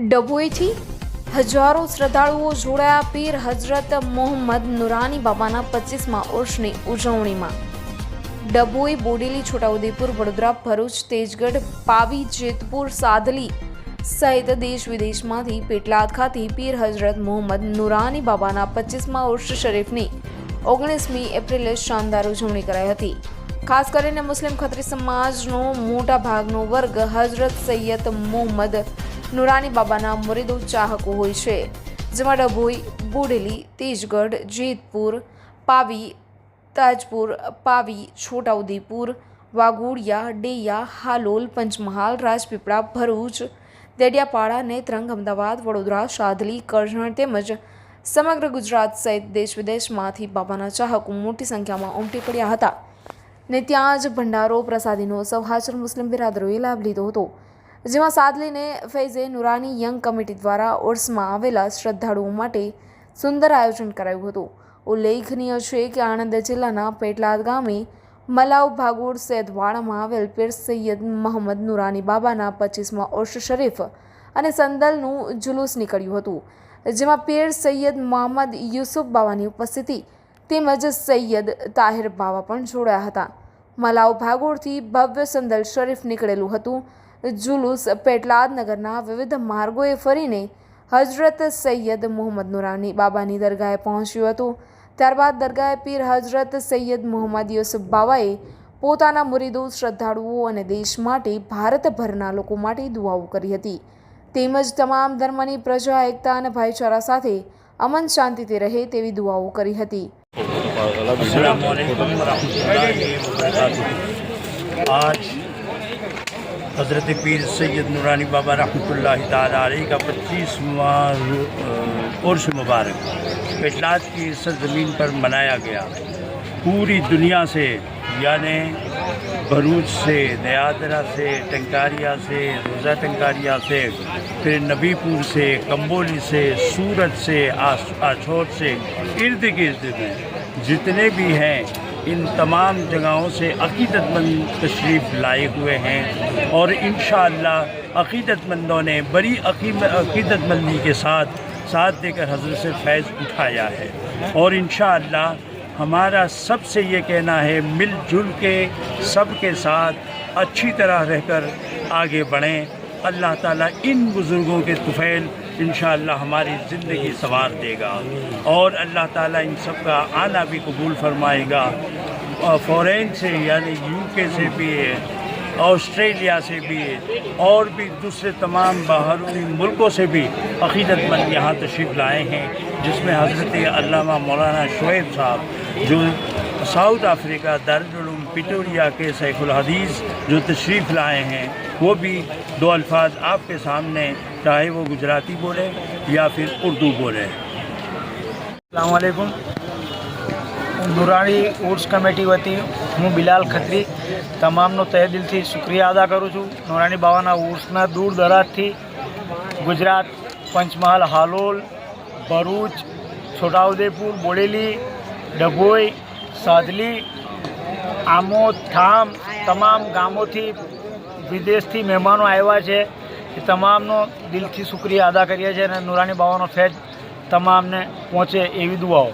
ડભોઈથી હજારો શ્રદ્ધાળુઓ જોડાયા પીર હજરત મોહમ્મદ નુરાની બાબાના પચીસમાં ઉર્ષની ઉજવણીમાં. ડભોઈ, બોડેલી, છોટાઉદેપુર, વડોદરા, ભરૂચ, તેજગઢ, પાવી, જેતપુર, સાદલી સહિત દેશ વિદેશમાંથી પેટલાદ ખાતે પીર હજરત મોહમ્મદ નુરાની બાબાના પચીસમાં ઉર્ષ શરીફની ઓગણીસમી એપ્રિલે શાનદાર ઉજવણી કરાઈ હતી. ખાસ કરીને મુસ્લિમ ખત્રી સમાજનો મોટા ભાગનો વર્ગ હજરત સૈયદ મોહમ્મદ નુરાની બાબાના મુરીદો ચાહકો હોય છે, જેમાં ડભોઈ, બોડેલી, તેજગઢ, જેતપુર, પાવી, તાજપુર, પાવી, છોટાઉદેપુર, વાઘોડિયા, ડેયા, હાલોલ, પંચમહાલ, રાજપીપળા, ભરૂચ, દેડિયાપાડા, નેત્રંગ, અમદાવાદ, વડોદરા, શાદલી, કરજણ તેમજ સમગ્ર ગુજરાત સહિત દેશ વિદેશમાંથી બાબાના ચાહકો મોટી સંખ્યામાં ઉમટી પડ્યા હતા. ને ત્યાં જ ભંડારો, પ્રસાદીનો ઉત્સવ હાજર મુસ્લિમ બિરાદરોએ લાભ લીધો હતો. જેમાં સાદલીને ફૈઝે નુરાની યંગ કમિટી દ્વારા ઓર્સમાં આવેલા શ્રદ્ધાળુઓ માટે સુંદર આયોજન કરાયું હતું. ઉલ્લેખનીય છે કે આણંદ જિલ્લાના પેટલાદ ગામે મલાવ ભાગોળ સૈદવાડામાં આવેલ પીર સૈયદ મોહમ્મદ નુરાની બાબાના પચીસમાં ઓર્ષ શરીફ અને સંદલનું જુલુસ નીકળ્યું હતું, જેમાં પીર સૈયદ મોહમ્મદ યુસુફ બાવાની ઉપસ્થિતિ તેમજ સૈયદ તાહિર બાવા પણ જોડાયા હતા. મલાવ ભાગોળથી ભવ્ય સંદલ શરીફ નીકળેલું હતું. જુલુસ પેટલાદ નગરના વિવિધ માર્ગોએ ફરીને હજરત સૈયદ મોહમ્મદ નુરાની બાબાની દરગાહે પહોંચ્યું હતું. ત્યારબાદ દરગાહે પીર હજરત સૈયદ મોહમ્મદ યુસુફ બાવાએ પોતાના મુરીદો, શ્રદ્ધાળુઓ અને દેશ માટે ભારતભરના લોકો માટે દુઆઓ કરી હતી. તેમજ તમામ ધર્મની પ્રજા, એકતા અને ભાઈચારા સાથે અમન શાંતિથી રહે તેવી દુઆઓ કરી હતી. السلام علیکم ورحمۃ اللہ وبرکاتہ آج حضرت پیر سید نورانی بابا رحمۃ اللہ تعالیٰ علیہ کا پچیسواں عرس مبارک پٹلاد کی سرزمین پر منایا گیا۔ پوری دنیا سے یعنی بھروچ سے نیادرا سے ٹنکاریا سے، روزہ ٹنکاریا سے، پھر نبی پور سے، کمبولی سے سورت سے آچھوٹ سے، ارد گرد میں جتنے بھی ہیں، ان تمام جگہوں سے عقیدت مند تشریف لائے ہوئے ہیں اور انشاءاللہ عقیدت مندوں نے بڑی عقیدت مندی کے ساتھ ساتھ دے کر حضرت سے فیض اٹھایا ہے۔ اور انشاءاللہ ہمارا سب سے یہ کہنا ہے، مل جل کے سب کے ساتھ اچھی طرح رہ کر آگے بڑھیں۔ اللہ تعالیٰ ان بزرگوں کے طفیل انشاءاللہ ہماری زندگی سوار دے گا۔ اور اللہ تعالیٰ ان سب کا آنا بھی قبول فرمائے گا۔ اور فورین سے یعنی یو کے سے بھی ہے، آسٹریلیا سے بھی ہے، اور بھی دوسرے تمام باہرونی ملکوں سے بھی عقیدت مند یہاں تشریف لائے ہیں، جس میں حضرت علامہ مولانا شعیب صاحب، جو ساؤتھ افریقہ دارالعلوم پٹوریا کے سیخ الحدیث جو تشریف لائے ہیں، وہ بھی دو الفاظ آپ کے سامنے चाहे वो गुजराती बोले या फिर उर्दू बोले અસલામવાલેકુમ નુરાણી ઉર્સ કમિટી વતી હું બિલાલ ખત્રી તમામનો તહે દિલથી શુક્રિયા અદા કરું છું નુરાણી બાવાના ઉર્સના દૂર દરાજથી ગુજરાત પંચમહાલ હાલોલ ભરૂચ છોટાઉદેપુર બોડેલી ડભોઈ સાદલી આમોદ ઠામ તમામ ગામોથી વિદેશથી મહેમાનો આવ્યા છે એ તમામનો દિલથી શુક્રિયા અદા કરીએ છીએ અને નુરાની બાવાનો ફેજ તમામને પહોંચે એવી દુઆઓ.